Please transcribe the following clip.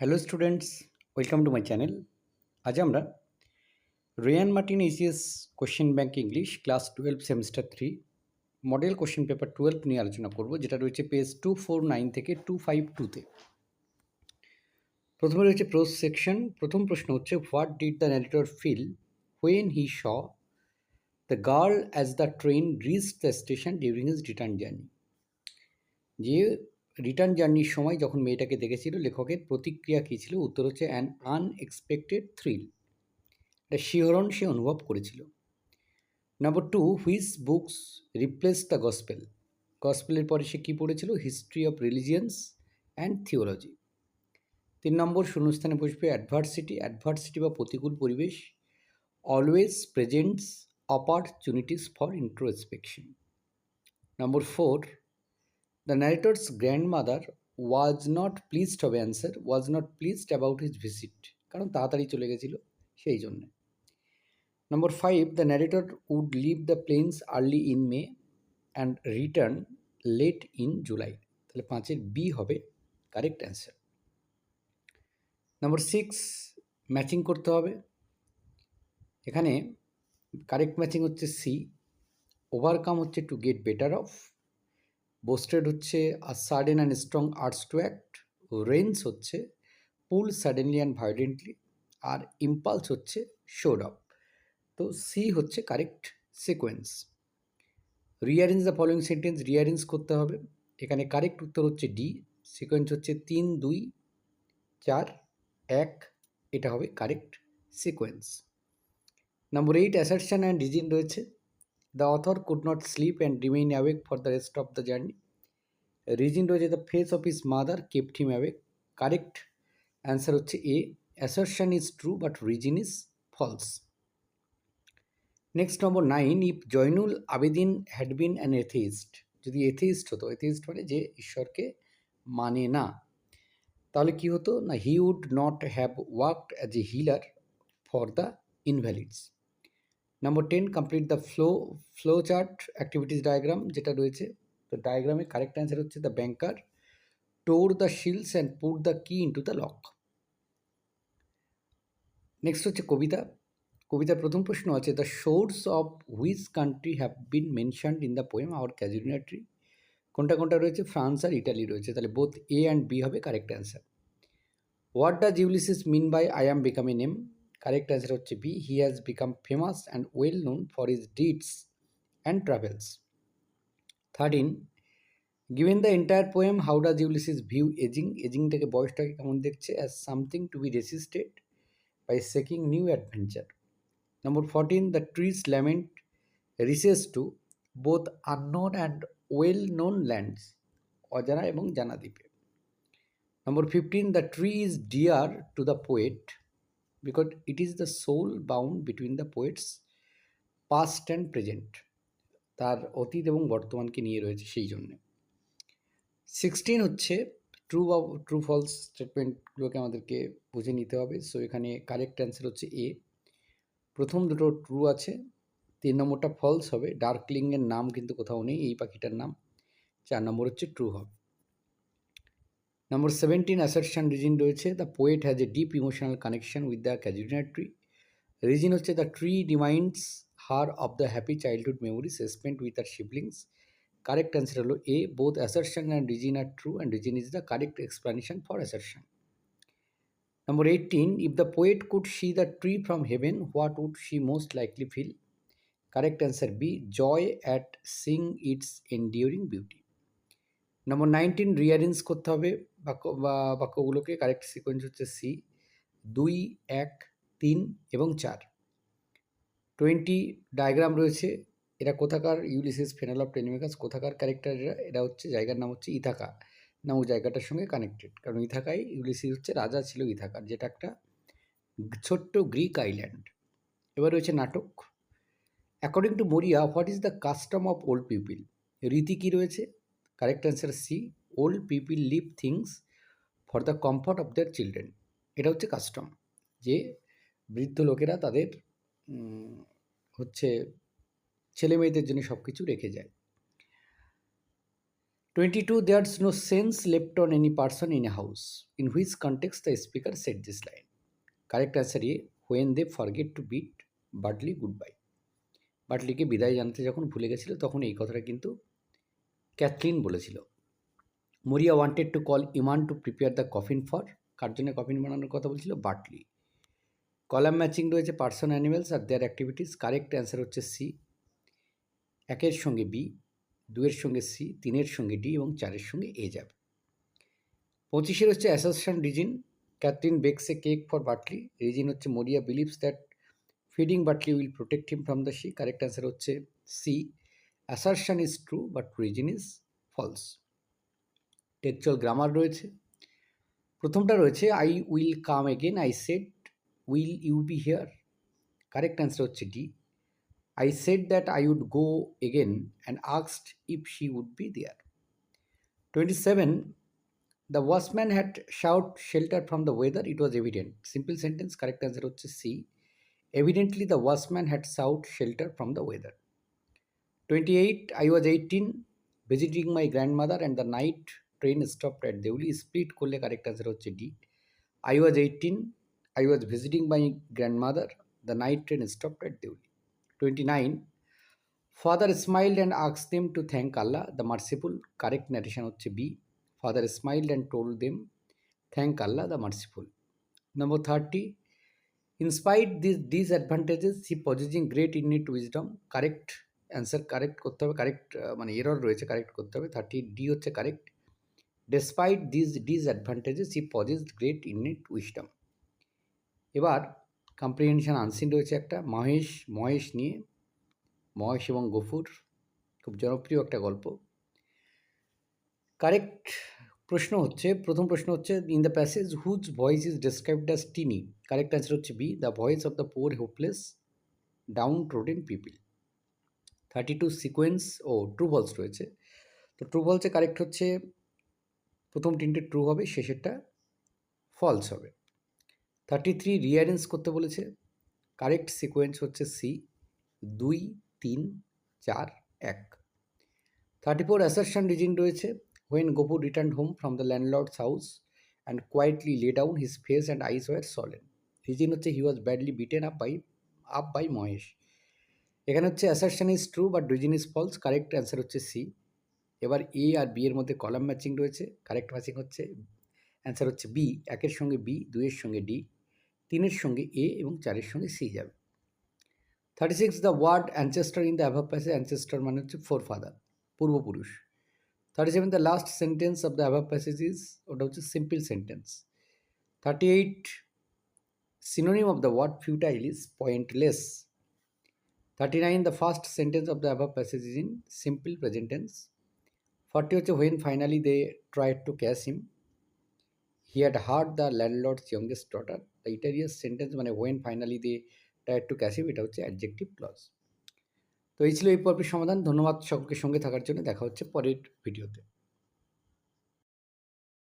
Hello students welcome to my channel আজ আমরা Ray and Martin ACS question bank English class twelve semester three model question paper twelve নিয়ে আলোচনা করব, যেটা রয়েছে পেজ টু ফোর নাইন থেকে two five টুতে প্রথমে রয়েছে প্রোস সেকশন প্রথম প্রশ্ন হচ্ছে what did the narrator feel when he saw the girl as the train reach the station during his return journey যে রিটার্ন জার্নির সময় যখন মেয়েটাকে দেখেছিল, লেখকের প্রতিক্রিয়া কী ছিল? উত্তর হচ্ছে অ্যান আনএক্সপেক্টেড থ্রিল একটা শিহরণ সে অনুভব করেছিল। Number two whose books replace the gospel গসপেলের পরে সে কী পড়েছিল? History of religions and theology তিন নম্বর শূন্যস্থানে বসবে অ্যাডভার্সিটি অ্যাডভার্সিটি বা প্রতিকূল পরিবেশ always presents opportunities for introspection number four the narrator's grandmother was not pleased হবে answer was not pleased about his visit কারণ তাড়াতাড়ি চলে গেছিল সেই জন্যে। নম্বর five the narrator would leave the plains early in May and return late in July তাহলে পাঁচের B হবে কারেক্ট অ্যান্সার নম্বর সিক্স ম্যাচিং করতে হবে। এখানে কারেক্ট ম্যাচিং হচ্ছে সি ওভারকাম হচ্ছে to get better of boosted হচ্ছে a sudden and strong urge to act wrench হচ্ছে পুল সাডেনলি অ্যান্ড ভায়োলেন্টলি আর ইম্পালস হচ্ছে শোড আপ তো সি হচ্ছে correct sequence rearrange the following sentence rearrange করতে হবে। এখানে কারেক্ট উত্তর হচ্ছে ডি সিকোয়েন্স হচ্ছে তিন, দুই, চার, এক, এটা হবে correct sequence number eight assertion and reason রয়েছে। The author could not sleep and remain awake for the rest of the journey reason রয়েছে the face of his mother kept him awake correct answer হচ্ছে A assertion is true but reason is false next number nine if Zainul Abedin had been an atheist যদি atheist হতো এথেইস্ট মানে যে ঈশ্বরকে মানে না, তাহলে কি হতো? না he would not have worked as a healer for the invalids number ten complete the flow flow chart activities diagram যেটা রয়েছে। তো ডায়াগ্রামে কারেক্ট অ্যান্সার হচ্ছে the banker tore the seals and put the key into the lock next হচ্ছে কবিতা। কবিতার প্রথম প্রশ্ন আছে the shores of which country have been mentioned in the poem our casuarina tree কোনটা কোনটা রয়েছে? ফ্রান্স আর ইটালি রয়েছে। তাহলে বোথ এ অ্যান্ড বি হবে correct answer what does Ulysses mean by I am become a name correct answer হচ্ছে B he has become famous and well known for his deeds and travels thirteen given the entire poem how does Ulysses view aging এজিংটাকে বয়সটাকে কেমন দেখছে? As something to be resisted by seeking new adventure number fourteen the tree's lament reaches to both unknown and well known lands অজানা এবং জানা দ্বীপে. নম্বর fifteen the tree is dear to the poet because it is the soul bound between the poet's past and present তার অতীত এবং বর্তমানকে নিয়ে রয়েছে সেই জন্যে। সিক্সটিন হচ্ছে ট্রু বা ট্রু ফলস স্টেটমেন্টগুলোকে আমাদেরকে বুঝে নিতে হবে। সো এখানে কারেক্ট অ্যান্সার হচ্ছে এ প্রথম দুটো ট্রু আছে। তিন নম্বরটা ফলস হবে। ডার্কলিংয়ের নাম কিন্তু কোথাও নেই। এই পাখিটার নাম। চার নম্বর হচ্ছে ট্রু হবে। নম্বর সেভেন্টিন অ্যাসারশন রিজিন রয়েছে। The poet has a deep emotional connection with the casuarina tree reason হচ্ছে the tree reminds her of the happy childhood memories spent with her siblings correct answer হলো A both assertion and reason are true and reason is the correct explanation for assertion Number 18, if the poet could see the tree from heaven, what would she most likely feel? Correct answer B, joy at seeing its enduring beauty number nineteen rearrange করতে হবে। বাক্য, বা বাক্যগুলোকে correct sequence হচ্ছে C দুই, এক, তিন এবং চার। টোয়েন্টি ডায়াগ্রাম রয়েছে। এরা কোথাকার? ইউলিসিস ফেনাল অফ টেনিমেকাস কোথাকার ক্যারেক্টার এরা? এরা হচ্ছে জায়গার নাম হচ্ছে ইথাকা। নামক জায়গাটার সঙ্গে কানেক্টেড কারণ ইথাকায় ইউলিসিস হচ্ছে রাজা ছিল ইথাকার, যেটা একটা ছোট্ট গ্রিক আইল্যান্ড এবার রয়েছে নাটক। According to Maria what is the custom of old people রীতি কী রয়েছে? Correct answer C old people leave things for the comfort of their children এটা হচ্ছে কাস্টম যে বৃদ্ধ লোকেরা তাদের হচ্ছে ছেলে মেয়েদের জন্য সব কিছু রেখে যায়। 22 there's no sense left on any person in a house in which context the speaker said this line. Correct answer a when they forget to bid Butly goodbye বাটলিকে বিদায় জানাতে যখন ভুলে গেছিল, তখন এই কথাটা কিন্তু ক্যাথলিন বলেছিল। Maria wanted to call Eamon to prepare the coffin for কার জন্য কফিন বানানোর কথা বলছিল? বাটলি কলাম ম্যাচিং রয়েছে পার্সন অ্যানিমেলস আর দেয়ার অ্যাক্টিভিটিস কারেক্ট অ্যান্সার হচ্ছে সি একের সঙ্গে বি দুয়ের সঙ্গে সি তিনের সঙ্গে ডি এবং চারের সঙ্গে এ যাবে। পঁচিশের হচ্ছে association reason Catherine bakes cake for Butly reason হচ্ছে Maria believes that feeding Butly will protect him from the sea correct answer হচ্ছে C assertion is true but reason is false textual grammar রয়েছে। প্রথমটা রয়েছে I will come again I said will you be here correct answer হচ্ছে D I said that I would go again and asked if she would be there twenty seven the watchman had sought shelter from the weather it was evident simple sentence correct answer হচ্ছে C evidently the watchman had sought shelter from the weather twenty eight I was eighteen visiting my grandmother and the night train stop at Deoli split করলে correct answer হচ্ছে D I was eighteen I was visiting my grandmother the night train stop at Deoli twenty nine father smile and asks them to thank Allah the merciful correct narration হচ্ছে B father smile and told them thank Allah the merciful number thirty in spite this disadvantages he possessing great innate wisdom correct answer correct করতে হবে correct মানে error রয়েছে correct করতে হবে। Thirty D হচ্ছে correct despite this disadvantages he possess great innate wisdom এবার comprehension unseen রয়েছে একটা। মহেশ মহেশ নিয়ে, মহেশ এবং গফুর, খুব জনপ্রিয় একটা গল্প। কারেক্ট প্রশ্ন হচ্ছে, প্রথম প্রশ্ন হচ্ছে in the passage whose voice is described as tiny correct answer হচ্ছে B the voice of the poor hopeless downtrodden people thirty two sequence O true false রয়েছে। তো ট্রু ভলসে কারেক্ট হচ্ছে প্রথম তিনটে ট্রু হবে, শেষেরটা ফলস হবে। থার্টি থ্রি রিয়ারেঞ্জ করতে বলেছে। কারেক্ট সিকোয়েন্স হচ্ছে সি দুই, তিন, চার, এক। থার্টি ফোর অ্যাসারশন রিজিন রয়েছে। When Gopur return home from the landlord's house and quietly lay down his face and eyes were swollen reason হচ্ছে he was badly beaten up by up by Mahesh এখানে হচ্ছে assertion is true but reason is false correct answer হচ্ছে C এবার A আর B এর মধ্যে column matching রয়েছে correct matching হচ্ছে অ্যান্সার হচ্ছে বি একের সঙ্গে বি দুইয়ের সঙ্গে ডি তিনের সঙ্গে এ এবং চারের সঙ্গে সি যাবে। Thirty six the word ancestor in the above passage ancestor মানে হচ্ছে ফোর ফাদার পূর্বপুরুষ। Thirty seven the last sentence of the above passage is ওটা হচ্ছে simple sentence thirty eight synonym of the word futile is pointless thirty nine the first sentence of the above passage is in simple present tense forty হচ্ছে when finally they tried to catch him he had heard the landlords youngest daughter এইটার ইয়ার sentence মানে when finally they tried to catch him এটা হচ্ছে adjective clause তো এই ছিল এই পর্বের সমাধান। ধন্যবাদ সকলকে সঙ্গে থাকার জন্য। দেখা হচ্ছে পরের ভিডিওতে